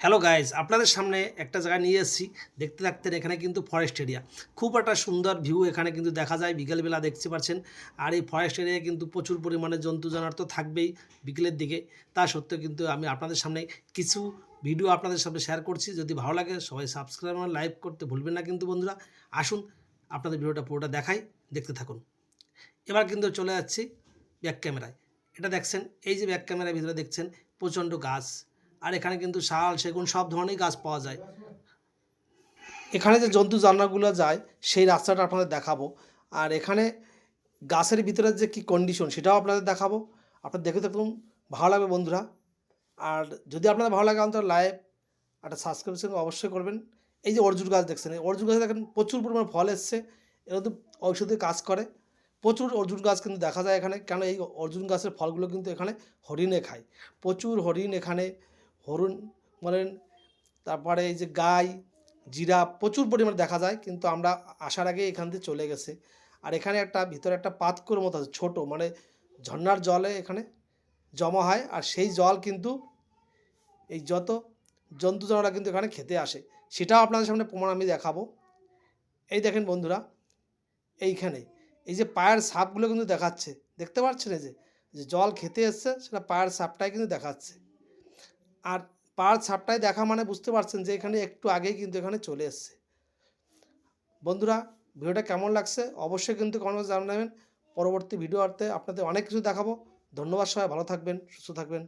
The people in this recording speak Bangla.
হ্যালো গাইজ আপনাদের সামনে একটা জায়গায় নিয়ে এসেছি। দেখতে থাকতেন এখানে কিন্তু ফরেস্ট এরিয়া খুব একটা সুন্দর ভিউ এখানে কিন্তু দেখা যায়, বিকেলবেলা দেখতে পাচ্ছেন। আর এই ফরেস্ট এরিয়ায় কিন্তু প্রচুর পরিমাণে জন্তু জানোয়ার তো থাকবেই বিকেলের দিকে। তা সত্ত্বেও কিন্তু আমি আপনাদের সামনে কিছু ভিডিও আপনাদের সামনে শেয়ার করছি। যদি ভালো লাগে সবাই সাবস্ক্রাইব আর লাইক করতে ভুলবেন না কিন্তু বন্ধুরা। আসুন, আপনাদের ভিডিওটা পুরোটা দেখাই, দেখতে থাকুন। এবার কিন্তু চলে যাচ্ছি ব্যাক ক্যামেরায় এটা দেখছেন, এই যে ব্যাক ক্যামেরার ভিতরে দেখছেন, প্রচণ্ড গাছ। আর এখানে কিন্তু শাল, সেগুন সব ধরনের গাছ পাওয়া যায়। এখানে যে জন্তু জানোয়ারগুলো যায়, সেই রাস্তাটা আপনাদের দেখাবো। আর এখানে গাছের ভিতরে যে কি কন্ডিশন সেটাও আপনাদের দেখাবো। আপনার দেখে দেখুন ভালো লাগবে বন্ধুরা। আর যদি আপনাদের ভালো লাগে অন্তত লাইভ একটা সাবস্ক্রিপশন অবশ্যই করবেন। এই যে অর্জুন গাছ দেখছেন, এই অর্জুন গাছে দেখেন প্রচুর পরিমাণে ফল এসছে। এরা তো ঔষধে কাজ করে। প্রচুর অর্জুন গাছ কিন্তু দেখা যায় এখানে। কেন এই অর্জুন গাছের ফলগুলো কিন্তু এখানে হরিণে খায়। প্রচুর হরিণ এখানে হরিণ বলেন, তারপরে এই যে গাই জিরা প্রচুর পরিমাণে দেখা যায়, কিন্তু আমরা আসার আগে এখান থেকে চলে গেছে। আর এখানে একটা, ভিতরে একটা পাতকুয়োর মতো আছে, ছোটো মানে ঝর্ণার জলে এখানে জমা হয়। আর সেই জল কিন্তু এই যত জন্তু জানোয়াররা কিন্তু এখানে খেতে আসে। সেটাও আপনাদের সামনে প্রমাণ আমি দেখাবো। এই দেখেন বন্ধুরা, এইখানে, এই যে পায়ের সাপগুলো কিন্তু দেখাচ্ছে। দেখতে পাচ্ছেন এই যে জল খেতে এসছে, সেটা পায়ের সাপটাই কিন্তু দেখাচ্ছে। আর পায়ের সাপটাই দেখা মানে বুঝতে পারছেন যে এখানে একটু আগেই কিন্তু এখানে চলে এসছে। বন্ধুরা, ভিডিওটা কেমন লাগছে অবশ্যই কিন্তু কমেন্টে জানাবেন। পরবর্তী ভিডিও আর্তে আপনাদের অনেক কিছু দেখাবো। ধন্যবাদ সবাই, ভালো থাকবেন, সুস্থ থাকবেন।